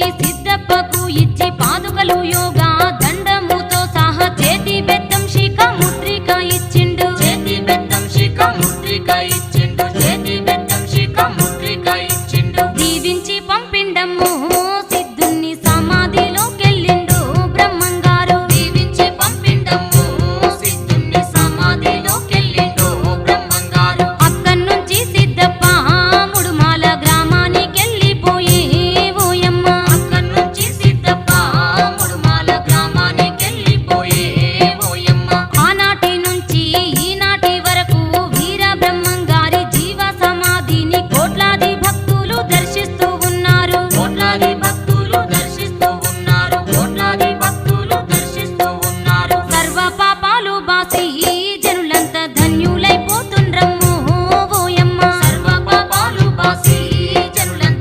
ऋषि బాసి జనులంతా ధన్యులైపోతుండ్రమ్ము.